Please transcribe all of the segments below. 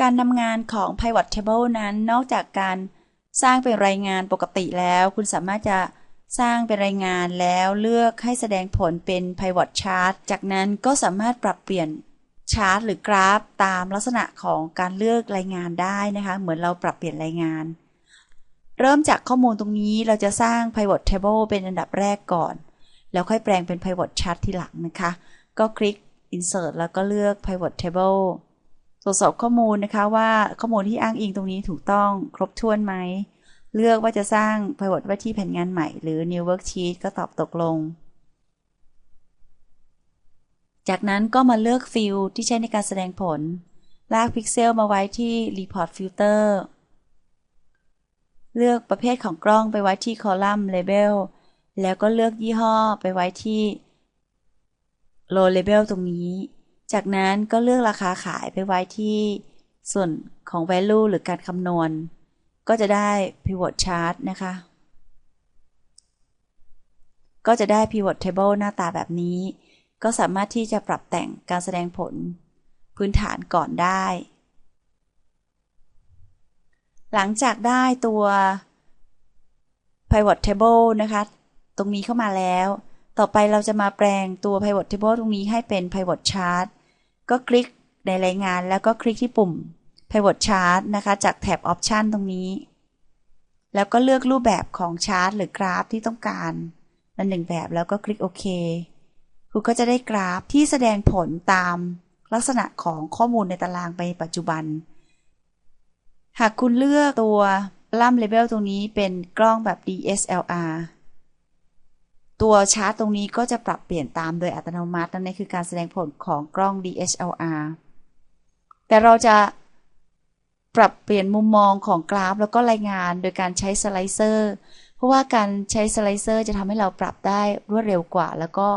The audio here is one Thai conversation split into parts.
การทำงานของ Pivot Table นั้นนอกจากการสร้างเป็นรายงานปกติแล้ว คุณสามารถจะสร้างเป็นรายงานแล้วเลือกให้แสดงผลเป็น Pivot Chart จากนั้นก็สามารถปรับเปลี่ยนชาร์ตหรือกราฟตามลักษณะของการเลือกรายงานได้นะคะ เหมือนเราปรับเปลี่ยนรายงาน เริ่มจากข้อมูลตรงนี้เราจะสร้าง Pivot Table เป็นอันดับแรกก่อน แล้วค่อยแปลงเป็น Pivot Chart ทีหลังนะคะ ก็คลิก Insert แล้วก็เลือก Pivot Table ตรวจสอบข้อมูลนะคะว่าข้อมูลที่อ้างอิงตรงนี้ถูกต้องครบถ้วนไหม เลือกว่าจะสร้าง Pivot ไว้ที่แผนงานใหม่หรือ New Worksheet ก็ตอบตกลง จากนั้นก็มาเลือกฟิลที่ใช้ในการแสดงผล ลากพิกเซลมาไว้ที่ Report Filter เลือกประเภทของกล้องไปไว้ที่ Column Label แล้วก็เลือกยี่ห้อไปไว้ที่ Low Label ตรงนี้ จากนั้นก็เลือกราคาขายไปไว้ที่ส่วนของ value หรือการคำนวณ ก็จะได้ pivot chart นะคะ ก็จะได้ pivot table หน้าตาแบบนี้ ก็สามารถที่จะปรับแต่งการแสดงผลพื้นฐานก่อนได้ หลังจากได้ตัว pivot table นะคะ ตรงนี้เข้ามาแล้ว ต่อไปเราจะมาแปลงตัว pivot table ตรงนี้ให้เป็น pivot chart ก็คลิกในรายงานแล้วก็คลิกที่ปุ่ม pivot chart นะคะ จากแถบ option ตรงนี้ แล้วก็เลือกรูปแบบของชาร์ตหรือกราฟที่ต้องการนันหนึ่งแบบแล้วก็คลิกโอเคคุณก็จะได้กราฟที่แสดงผลตามลักษณะของข้อมูลในตารางไปปัจจุบัน หากคุณเลือกตัวล่ำเลเวลตรงนี้เป็นกล้องแบบ DSLR ตัวชาร์ตตรงนี้ก็จะปรับเปลี่ยนตามโดยอัตโนมัตินั่นคือการแสดงผลของกล้อง DSLR แต่เราจะปรับเปลี่ยนมุมมองของกราฟ แล้วก็รายงานโดยการใช้สไลเซอร์ เพราะว่าการใช้สไลเซอร์จะทำให้เราปรับได้รวดเร็วกว่า แล้วก็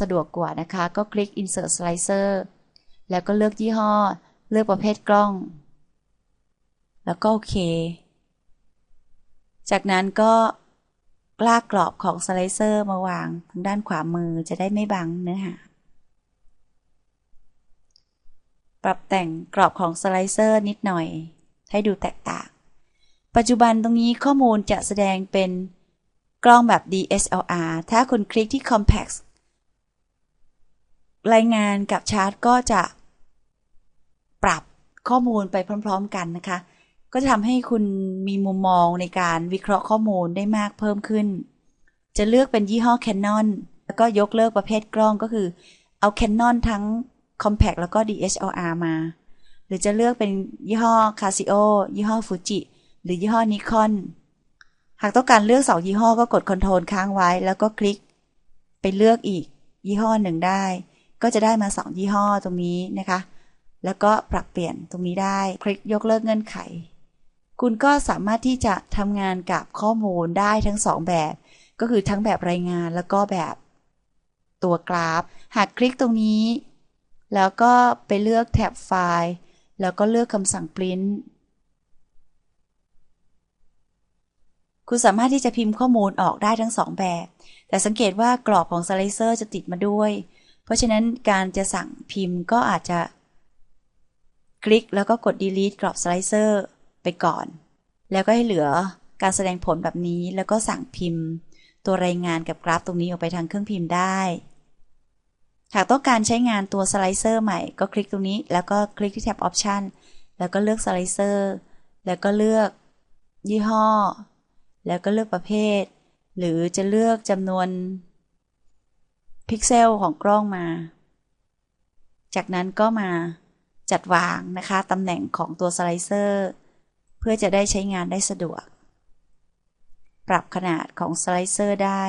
สะดวกกว่านะคะ ก็คลิก insert slicer แล้วก็เลือกยี่ห้อ เลือกประเภทกล้อง แล้วก็โอเค จากนั้นก็ กล้ากกรอบของสไลเซอร์มาวางทางด้านขวามือจะได้ไม่บังเนื้อหา ปรับแต่งกรอบของสไลเซอร์นิดหน่อย ให้ดูแตกต่าง ปัจจุบันตรงนี้ข้อมูลจะแสดงเป็นกล้องแบบ DSLR ถ้าคุณคลิกที่ Compact รายงานกับชาร์ตก็จะ ปรับข้อมูลไปพร้อม ๆ กันนะคะ ก็จะทำให้คุณมีมุมมองในการวิเคราะห์ข้อมูลได้มากเพิ่มขึ้น จะเลือกเป็นยี่ห้อ Canon แล้วก็ยกเลิกประเภทกล้องก็คือ เอา Canon ทั้ง Compact แล้วก็ DSLR มา หรือจะเลือกเป็นยี่ห้อ Casio ยี่ห้อ Fuji หรือยี่ห้อ Nikon หากต้องการเลือกสองยี่ห้อก็กด Ctrl ค้างไว้แล้วก็คลิก ไปเลือกอีก ยี่ห้อหนึ่งได้ ก็จะได้มาสองยี่ห้อตรงนี้นะคะ แล้วก็ปรับเปลี่ยนตรงนี้ได้ คลิกยกเลิกเงื่อนไข คุณก็สามารถที่จะทำงานกับข้อมูลได้ทั้งสองแบบ ก็คือทั้งแบบรายงานแล้วก็แบบตัวกราฟ หากคลิกตรงนี้ แล้วก็ไปเลือกแท็บไฟล์ แล้วก็เลือกคำสั่ง print คุณสามารถที่จะพิมพ์ข้อมูลออกได้ทั้งสองแบบ แต่สังเกตว่ากรอบของสไลเซอร์จะติดมาด้วย เพราะฉะนั้นการจะสั่งพิมพ์ก็อาจจะ คลิกแล้วก็กด delete กรอบสไลเซอร์ ไปก่อน แล้วก็ให้เหลือการแสดงผลแบบนี้แล้วก็สั่งพิมพ์ ตัวรายงานกับกราฟตรงนี้ออกไปทางเครื่องพิมพ์ได้ หากต้องการใช้งานตัวสไลเซอร์ใหม่ก็คลิกตรงนี้ แล้วก็คลิกที่แท็บ Option แล้วก็เลือกสไลเซอร์แล้วก็เลือกยี่ห้อ แล้วก็เลือกประเภท หรือจะเลือกจำนวนพิกเซลของกล้องมา จากนั้นก็มาจัดวางนะคะตำแหน่งของตัวสไลเซอร์ พื่อจะได้ใช้งานได้สะดวก ปรับขนาดของสไลเซอร์ได้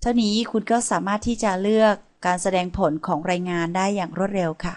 เท่านี้คุณก็สามารถที่จะเลือกการแสดงผลของรายงานได้อย่างรวดเร็วค่ะ